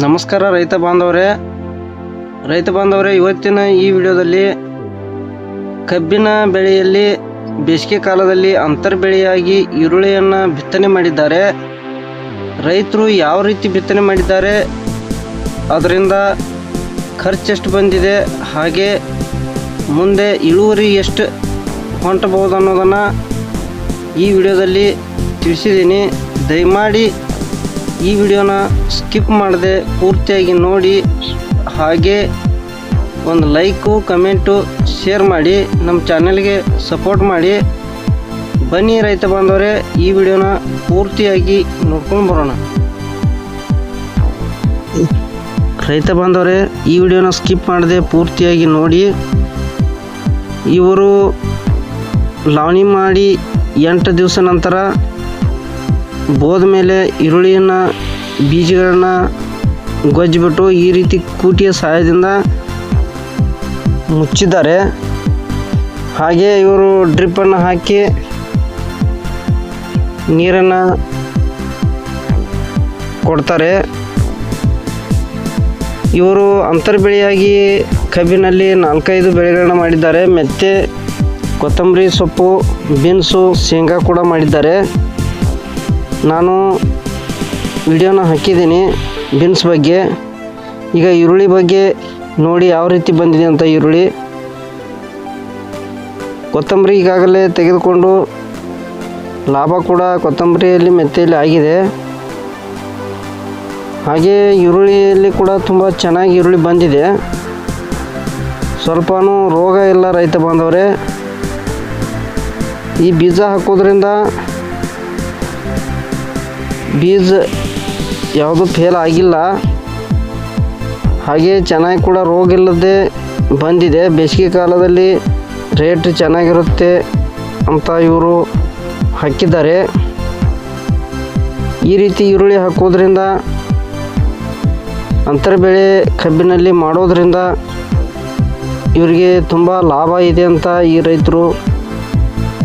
ನಮಸ್ಕಾರ ರೈತ ಬಾಂಧವರೇ. ರೈತ ಬಾಂಧವರೇ, ಇವತ್ತಿನ ಈ ವಿಡಿಯೋದಲ್ಲಿ ಕಬ್ಬಿನ ಬೆಳೆಯಲ್ಲಿ ಬೇಸಿಗೆ ಕಾಲದಲ್ಲಿ ಅಂತರ್ ಬೆಳೆಯಾಗಿ ಈರುಳ್ಳಿಯನ್ನು ಬಿತ್ತನೆ ಮಾಡಿದ್ದಾರೆ. ರೈತರು ಯಾವ ರೀತಿ ಬಿತ್ತನೆ ಮಾಡಿದ್ದಾರೆ, ಅದರಿಂದ ಖರ್ಚು ಎಷ್ಟು ಬಂದಿದೆ, ಹಾಗೆ ಮುಂದೆ ಇಳುವರಿ ಎಷ್ಟು ಹೊಂಟಬಹುದು ಅನ್ನೋದನ್ನು ಈ ವಿಡಿಯೋದಲ್ಲಿ ತಿಳಿಸಿದ್ದೀನಿ. ದಯಮಾಡಿ ಈ ವಿಡಿಯೋನ ಸ್ಕಿಪ್ ಮಾಡದೆ ಪೂರ್ತಿಯಾಗಿ ನೋಡಿ, ಹಾಗೆ ಒಂದು ಲೈಕು, ಕಮೆಂಟು, ಶೇರ್ ಮಾಡಿ, ನಮ್ಮ ಚಾನೆಲ್ಗೆ ಸಪೋರ್ಟ್ ಮಾಡಿ. ಬನ್ನಿ ರೈತ ಬಾಂಧವರೇ, ಈ ವಿಡಿಯೋನ ಪೂರ್ತಿಯಾಗಿ ನೋಡ್ಕೊಂಡು ಬರೋಣ. ರೈತ ಬಾಂಧವರೇ, ಈ ವಿಡಿಯೋನ ಸ್ಕಿಪ್ ಮಾಡದೆ ಪೂರ್ತಿಯಾಗಿ ನೋಡಿ. ಇವರು ಲಾವಣಿ ಮಾಡಿ ಎಂಟು ದಿವಸ ನಂತರ ಬೋದ ಮೇಲೆ ಈರುಳ್ಳಿಯನ್ನು, ಬೀಜಗಳನ್ನು ಗೊಜ್ಜಿಬಿಟ್ಟು ಈ ರೀತಿ ಕೂಟಿಯ ಸಹಾಯದಿಂದ ಮುಚ್ಚಿದ್ದಾರೆ. ಹಾಗೆ ಇವರು ಡ್ರಿಪ್ಪನ್ನು ಹಾಕಿ ನೀರನ್ನು ಕೊಡ್ತಾರೆ. ಇವರು ಅಂತರ್ ಬೆಳೆಯಾಗಿ ಕಬ್ಬಿನಲ್ಲಿ ನಾಲ್ಕೈದು ಬೆಳೆಗಳನ್ನು ಮಾಡಿದ್ದಾರೆ. ಮೆತ್ತೆ, ಕೊತ್ತಂಬರಿ ಸೊಪ್ಪು, ಬೀನ್ಸು, ಶೇಂಗಾ ಕೂಡ ಮಾಡಿದ್ದಾರೆ. ನಾನು ವಿಡಿಯೋನ ಹಾಕಿದ್ದೀನಿ ಬೀನ್ಸ್ ಬಗ್ಗೆ. ಈಗ ಈರುಳ್ಳಿ ಬಗ್ಗೆ ನೋಡಿ ಯಾವ ರೀತಿ ಬಂದಿದೆ ಅಂತ ಈರುಳ್ಳಿ. ಕೊತ್ತಂಬರಿ ಈಗಾಗಲೇ ತೆಗೆದುಕೊಂಡು ಲಾಭ ಕೂಡ ಕೊತ್ತಂಬರಿಯಲ್ಲಿ ಮೆತ್ತೆಯಲ್ಲಿ ಆಗಿದೆ. ಹಾಗೆ ಈರುಳ್ಳಿಯಲ್ಲಿ ಕೂಡ ತುಂಬ ಚೆನ್ನಾಗಿ ಈರುಳ್ಳಿ ಬಂದಿದೆ. ಸ್ವಲ್ಪನೂ ರೋಗ ಇಲ್ಲ ರೈತ ಬಾಂಧವರೇ. ಈ ಬೀಜ ಹಾಕೋದ್ರಿಂದ ಬೀಜ ಯಾವುದೂ ಫೇಲ್ ಆಗಿಲ್ಲ. ಹಾಗೆ ಚೆನ್ನಾಗಿ ಕೂಡ ರೋಗ ಇಲ್ಲದೆ ಬಂದಿದೆ. ಬೇಸಿಗೆ ಕಾಲದಲ್ಲಿ ರೇಟ್ ಚೆನ್ನಾಗಿರುತ್ತೆ ಅಂತ ಇವರು ಹಾಕಿದ್ದಾರೆ. ಈ ರೀತಿ ಈರುಳ್ಳಿ ಹಾಕೋದ್ರಿಂದ ಅಂತರ ಬೆಳೆ ಕಬ್ಬಿನಲ್ಲಿ ಮಾಡೋದ್ರಿಂದ ಇವರಿಗೆ ತುಂಬ ಲಾಭ ಇದೆ ಅಂತ ಈ ರೈತರು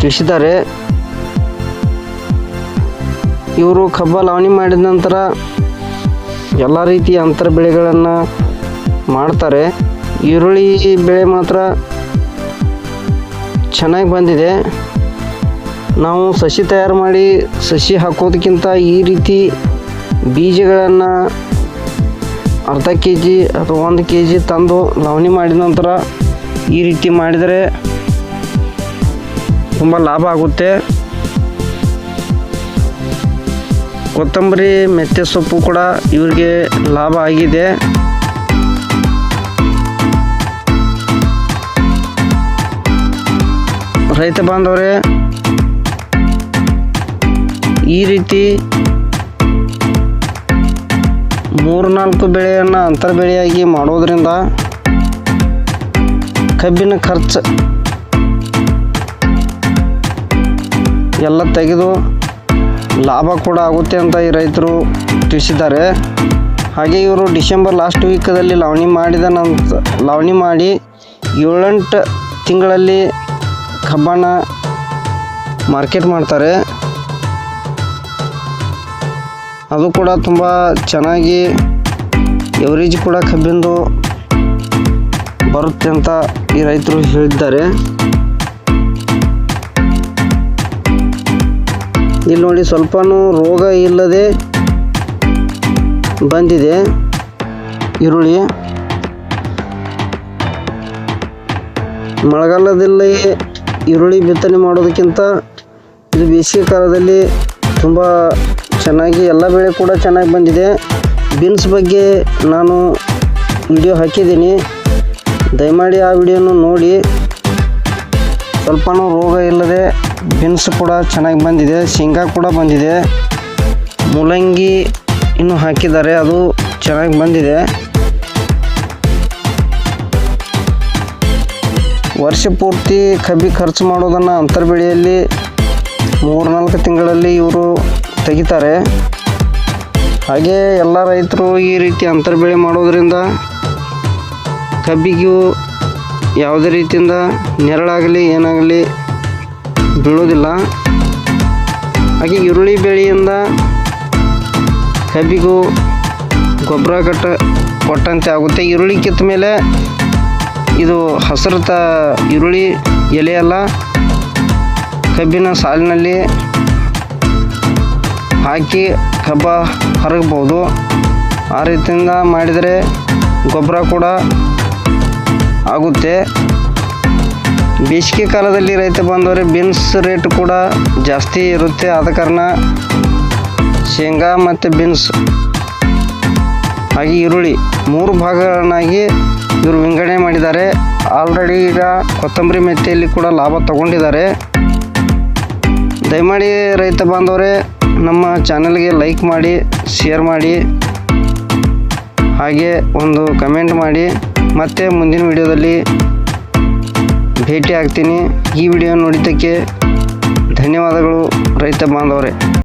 ತಿಳಿಸಿದ್ದಾರೆ. ಇವರು ಕಬ್ಬ ಲಾವಣಿ ಮಾಡಿದ ನಂತರ ಎಲ್ಲ ರೀತಿಯ ಅಂತರ ಬೆಳೆಗಳನ್ನು ಮಾಡ್ತಾರೆ. ಈರುಳ್ಳಿ ಬೆಳೆ ಮಾತ್ರ ಚೆನ್ನಾಗಿ ಬಂದಿದೆ. ನಾವು ಸಸಿ ತಯಾರು ಮಾಡಿ ಸಸಿ ಹಾಕೋದಕ್ಕಿಂತ ಈ ರೀತಿ ಬೀಜಗಳನ್ನು ಅರ್ಧ ಕೆ ಜಿ ಅಥವಾ ಒಂದು ಕೆ ಜಿ ತಂದು ಲಾವಣಿ ಮಾಡಿದ ನಂತರ ಈ ರೀತಿ ಮಾಡಿದರೆ ತುಂಬ ಲಾಭ ಆಗುತ್ತೆ. ಕೊತ್ತಂಬರಿ, ಮೆಂತ್ಯ ಸೊಪ್ಪು ಕೂಡ ಇವರಿಗೆ ಲಾಭ ಆಗಿದೆ. ರೈತ ಬಾಂಧವರೇ, ಈ ರೀತಿ ಮೂರು ನಾಲ್ಕು ಬೆಳೆಯನ್ನು ಅಂತರ ಬೆಳೆಯಾಗಿ ಮಾಡೋದರಿಂದ ಕಬ್ಬಿನ ಖರ್ಚು ಎಲ್ಲ ತೆಗೆದು ಲಾಭ ಕೂಡ ಆಗುತ್ತೆ ಅಂತ ಈ ರೈತರು ತಿಳಿಸಿದ್ದಾರೆ. ಹಾಗೆ ಇವರು ಡಿಸೆಂಬರ್ ಲಾಸ್ಟ್ ವೀಕದಲ್ಲಿ ಲಾವಣಿ ಮಾಡಿದ ನಂತರ ಲಾವಣಿ ಮಾಡಿ ಏಳೆಂಟು ತಿಂಗಳಲ್ಲಿ ಕಬ್ಬನ್ನ ಮಾರ್ಕೆಟ್ ಮಾಡ್ತಾರೆ. ಅದು ಕೂಡ ತುಂಬ ಚೆನ್ನಾಗಿ ಎವರೇಜ್ ಕೂಡ ಕಬ್ಬಿಂದು ಬರುತ್ತೆ ಅಂತ ಈ ರೈತರು ಹೇಳಿದ್ದಾರೆ. ಇಲ್ಲಿ ನೋಡಿ ಸ್ವಲ್ಪನೂ ರೋಗ ಇಲ್ಲದೆ ಬಂದಿದೆ. ಈರುಳ್ಳಿ. ಮಳೆಗಾಲದಲ್ಲಿ ಈರುಳ್ಳಿ ಬಿತ್ತನೆ ಮಾಡೋದಕ್ಕಿಂತ ಇದು ಬೇಸಿಗೆ ಕಾಲದಲ್ಲಿ ತುಂಬ ಚೆನ್ನಾಗಿ ಎಲ್ಲ ಬೆಳೆ ಕೂಡ ಚೆನ್ನಾಗಿ ಬಂದಿದೆ. ಬೀನ್ಸ್ ಬಗ್ಗೆ ನಾನು ವಿಡಿಯೋ ಹಾಕಿದ್ದೀನಿ. ದಯಮಾಡಿ ಆ ವಿಡಿಯೋನು ನೋಡಿ. ಸ್ವಲ್ಪನೂ ರೋಗ ಇಲ್ಲದೆ ಬೀನ್ಸ್ ಕೂಡ ಚೆನ್ನಾಗಿ ಬಂದಿದೆ, ಶೇಂಗಾ ಕೂಡ ಬಂದಿದೆ. ಮೂಲಂಗಿ ಇನ್ನು ಹಾಕಿದ್ದಾರೆ, ಅದು ಚೆನ್ನಾಗಿ ಬಂದಿದೆ. ವರ್ಷ ಪೂರ್ತಿ ಕಬ್ಬಿ ಖರ್ಚು ಮಾಡೋದನ್ನು ಅಂತರ್ ಬೆಳೆಯಲ್ಲಿ ಮೂರು ನಾಲ್ಕು ತಿಂಗಳಲ್ಲಿ ಇವರು ತೆಗಿತಾರೆ. ಹಾಗೆ ಎಲ್ಲ ರೈತರು ಈ ರೀತಿ ಅಂತರ್ ಬೆಳೆ ಮಾಡೋದ್ರಿಂದ ಕಬ್ಬಿಗೂ ಯಾವುದೇ ರೀತಿಯಿಂದ ನೆರಳಾಗಲಿ, ಏನಾಗಲಿ ಬೀಳೋದಿಲ್ಲ. ಹಾಗೆ ಈರುಳ್ಳಿ ಬೆಳೆಯಿಂದ ಕಬ್ಬಿಗೂ ಗೊಬ್ಬರ ಕಟ್ಟ ಕೊಟ್ಟಂತೆ ಆಗುತ್ತೆ. ಈರುಳ್ಳಿ ಕಿತ್ತ ಮೇಲೆ ಇದು ಹಸಿರು ಈರುಳ್ಳಿ ಎಲೆಯೆಲ್ಲ ಕಬ್ಬಿನ ಸಾಲಿನಲ್ಲಿ ಹಾಕಿ ಕಬ್ಬ ಹರಗ್ಬೋದು ಆ ರೀತಿಯಿಂದ ಮಾಡಿದರೆ ಗೊಬ್ಬರ ಕೂಡ ಆಗುತ್ತೆ. ಬೇಸಿಗೆ ಕಾಲದಲ್ಲಿ ರೈತ ಬಾಂಧವರೇ ಬೀನ್ಸ್ ರೇಟ್ ಕೂಡ ಜಾಸ್ತಿ ಇರುತ್ತೆ. ಆದ ಕಾರಣ ಶೇಂಗಾ ಮತ್ತು ಬೀನ್ಸ್, ಹಾಗೆ ಈರುಳ್ಳಿ ಮೂರು ಭಾಗಗಳನ್ನಾಗಿ ಇವರು ವಿಂಗಡಣೆ ಮಾಡಿದ್ದಾರೆ. ಆಲ್ರೆಡಿ ಈಗ ಕೊತ್ತಂಬರಿ ಮೆಥೆಯಲ್ಲಿ ಕೂಡ ಲಾಭ ತಗೊಂಡಿದ್ದಾರೆ. ದಯಮಾಡಿ ರೈತ ಬಾಂಧವರೇ, ನಮ್ಮ ಚಾನಲ್ಗೆ ಲೈಕ್ ಮಾಡಿ, ಶೇರ್ ಮಾಡಿ, ಹಾಗೆ ಒಂದು ಕಮೆಂಟ್ ಮಾಡಿ. ಮತ್ತೆ ಮುಂದಿನ ವಿಡಿಯೋದಲ್ಲಿ ಭೇಟಿ ಆಗ್ತೀನಿ. ಈ ವಿಡಿಯೋ ನೋಡಿದ್ದಕ್ಕೆ ಧನ್ಯವಾದಗಳು ರೈತ ಬಾಂಧವರೇ.